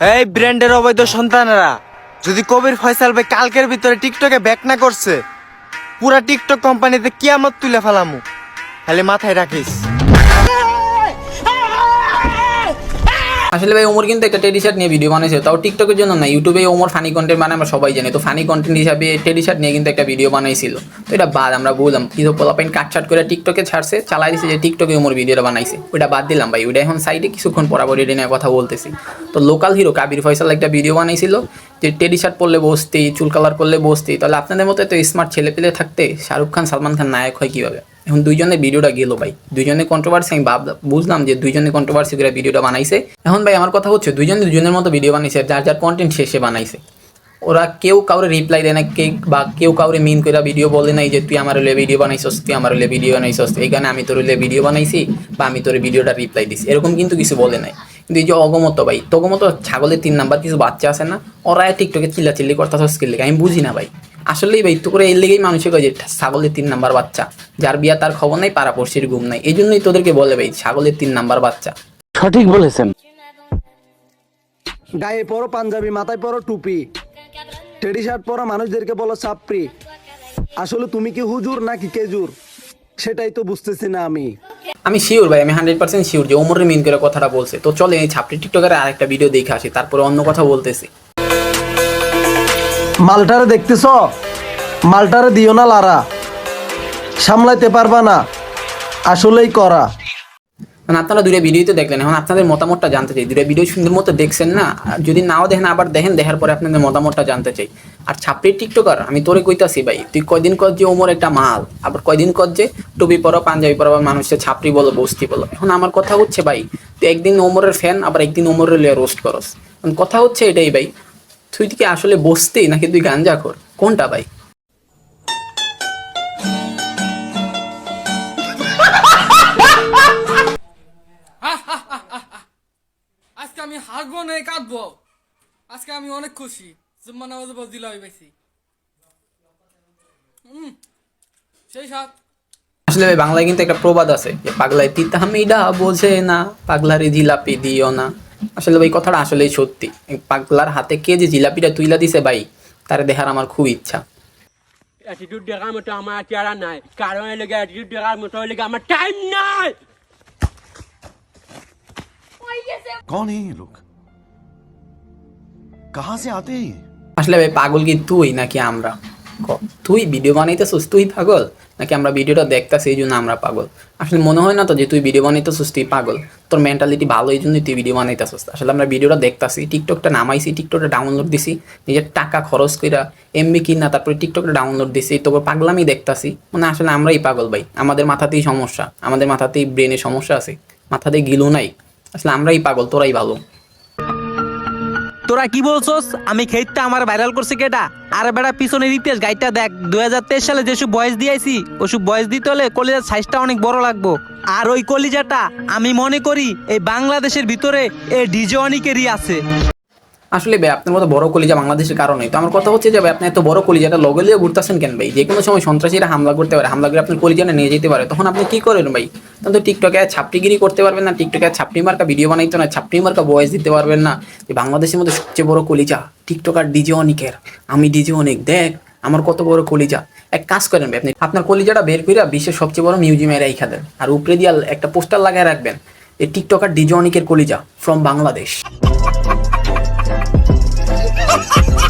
এই ব্র্যান্ডের অবৈধ সন্তানেরা। যদি কবির ফয়সাল ভাই কালকের ভিতরে টিকটকে ব্যাক না করছে, পুরা টিকটক কোম্পানিতে কিয়ামত তুলে ফেলামু। খালি মাথায় রাখিস। আসলে ভাই ওমর কিন্তু একটা টেডি শার্ট নিয়ে ভিডিও বানাইছে। তাও টিকটকের জন্য না ইউটিউবে ওমর ফানি কন্টেন্ট মানে আমরা সবাই জানি। তো ফানি কন্টেন্ট হিসাবে টেডি শার্ট নিয়ে কিন্তু একটা ভিডিও বানাইছিল। তো এটা বাদ, আমরা বললাম কিছু পোলাপাইন কাটছাট করে টিকটকে ছাড়ছে, চালাই দিছে যে টিকটকে ওমর ভিডিওটা বানাইছে। ওটা বাদ দিলাম ভাই, ওটা এখন সাইডে কিছুক্ষণ পরাবর এটা নিয়ে কথা বলতেছি। তো লোকাল হিরো কাবির ফয়সাল একটা ভিডিও বানাইছিল, যে টেডি শার্ট পরলে বসতেই, চুল কালার করলে বসতেই। তাহলে আপনাদের মতো এত স্মার্ট ছেলে পেলে থাকতে শাহরুখ খান, সালমান খান নায়ক হয় কীভাবে? এখন দুইজনের ভিডিওটা গেল ভাই। দুইজনের কন্ট্রোভার্সি আমি বুঝলাম যে দুইজনের কন্ট্রোভার্সি করে ভিডিওটা বানাইছে। এখন ভাই আমার কথা হচ্ছে, দুইজনে দুজনের মতো ভিডিও বানাইছে, যার যার কন্টেন্ট শেষে বানাইছে। ওরা কেউ কাউরে রিপ্লাই দেয় না, কে বা কেউ কাউরে মিন করে ভিডিও বলে নাই যে, তুই আমার হলে ভিডিও বানাইছস, তুই আমার হলে ভিডিও বানাইছস, এইখানে আমি তোর হলে ভিডিও বানাইছি, বা আমি তোর ভিডিওটা রিপ্লাই দিছি। এরকম কিন্তু কিছু বলে নাই। কিন্তু এই যে অগমত ভাই, তগমত ছাগলের তিন নাম্বার কিছু বাচ্চা আছে না, ওরা টিকটকে চিল্লাচিল্লি করতেছ স্কিল লেগে আমি বুঝি না ভাই। আসলেই ভাই তো করে এর লেগেই মানুষের যে ছাগলের তিন নাম্বার বাচ্চা। যার বিয়া তার খবর নাই পাড়াপড়শির ঘুম নাই। এই জন্যই তোদেরকে বলে ভাই ছাগলের তিন নাম্বার বাচ্চা। সঠিক বলেছেন। গায়ে পরো পাঞ্জাবি মাথায় পরো টুপি। টেডি শার্ট পরা মানুষদেরকে বলো চাপড়ি। আসলে তুমি কি হুজুর নাকি কেজুর সেটাই তো বুঝতেছি না আমি। আমি শিওর ভাই আমি হান্ড্রেড পার্সেন্ট শিওর যে ওমরের মিন করে কথাটা বলছে। তো চলে এই ছাপড়ি টিকটকের আরেকটা ভিডিও দেখে আসি তারপরে অন্য কথা বলতেছি। মালটারে দেখতেছ? মালটারে দিও না, লারা। সামলাইতে পারবা না। আসলেই করা। মানে আপনারা দুটো ভিডিওতে দেখলেন। এখন আপনাদের মতামতটা জানতে চাই। দুটো ভিডিও সুন্দর মতো দেখছেন না? যদি নাও দেখেন, আবার দেখেন, দেখার পরে আপনাদের মতামতটা জানতে চাই। আর ছাপড়ির টিকটকার, আমি তোরে কইতাছি ভাই, তুই কয়দিন কর যে ওমর একটা মাল, আবার কয়দিন কর যে টুপি পরো, পাঞ্জাবি পরো বা মানুষের ছাপড়ি বলো, বস্তি বলো। এখন আমার কথা হচ্ছে ভাই, তুই একদিন ওমরের ফ্যান আবার একদিন ওমরের লিয়ে রোস্ট করস। কথা হচ্ছে এটাই ভাই তুই কি আসলে বসতি নাকি তুই গাঞ্জা কর কোনটা ভাই? আজকে আমি হাসবো না কাঁদবো। আজকে আমি অনেক খুশি জুম্মা নামাজ বদিলা হয়ে হুম সেই সাথ আসলে ভাই বাংলায় কিন্তু একটা প্রবাদ আছে যে পাগলায় তিতা মিডা বোঝে না পাগলারে জিলাপি দিও না। আসলে ওই কথাটা আসলেই সত্যি। পাগলার হাতে কে যে জিলাপিটা তুইলা দিছে ভাই তার দেখার আমার খুব ইচ্ছা। টাইম নাই। কোন লোক কাহা সে আতে আসলে ভাই পাগল কি তুই নাকি আমরা? তুই ভিডিও বানাইতেছিস, তুই পাগল? নাকি আমরা ভিডিওটা দেখতাছি, এই জন্য আমরা পাগল? আসলে মনে হয় না তো যে তুই ভিডিও বানাইতেছিস, তুই পাগল? তোর মেন্টালিটি ভালো, এই জন্যই তুই ভিডিও বানাইতেছিস। আসলে আমরা ভিডিওটা দেখতাছি টিকটকটা নামাইছি টিকটকটা ডাউনলোড দিছি, নিজের টাকা খরচ কইরা এমবি কিনা, তারপরে টিকটকটা ডাউনলোড দিছি তোর পাগলামি দেখতাছি। মানে আসলে আমরাই পাগল ভাই, আমাদের মাথাতেই সমস্যা, আমাদের মাথাতেই ব্রেনে সমস্যা আছে মাথাতে গিলো নাই। আসলে আমরাই পাগল, তোরাই ভালো। তোরা কি বলছস? আমি খেইতে আমার ভাইরাল করছে কেটা আরে বেড়া পিছনে ইতিহাস গাইটা দেখ দুই হাজার তেইশ সালে যেসব বয়স দিয়েছি ওসব বয়স দিতে হলে কলিজার সাইজটা অনেক বড় লাগবো। আর ওই কলিজাটা আমি মনে করি এই বাংলাদেশের ভিতরে এই ডিজে অনেকেরই আছে। আসলে ভাই, আপনার মতো বড় কলিজা বাংলাদেশের কারণে তো আমার কথা হচ্ছে যে ভাই, আপনি এত বড় কলিজাটা লগে লিয়ে ঘুরতেছেন কেন ভাই? যে কোনো সময় সন্ত্রাসীরা হামলা করতে পারে, হামলা করে আপনার কলিজাটা নিয়ে যেতে পারে। তখন আপনি কি করেন ভাই? তখন তো টিকটকে আর ছাপটিগিরি করতে পারবেন না টিকটকে ছাপটি মার্কা ভিডিও বানাইতে না, ছাপটি মার্কা ভয়েস দিতে পারবেন না। যে বাংলাদেশের মধ্যে সবচেয়ে বড় কলিজা টিকটকার ডিজে অনেকের। আমি ডিজে অনেক, দেখ, আমার কত বড় কলিজা। এক কাজ করেন ভাই, আপনি আপনার কলিজাটা বের করে বিশ্বের সবচেয়ে বড় মিউজিয়ামে রেখা দেন। আর উপরে দিয়ে একটা পোস্টার লাগায় রাখবেন, এই টিকটকার ডিজে অনেকের কলিজা from Bangladesh Ha ha ha!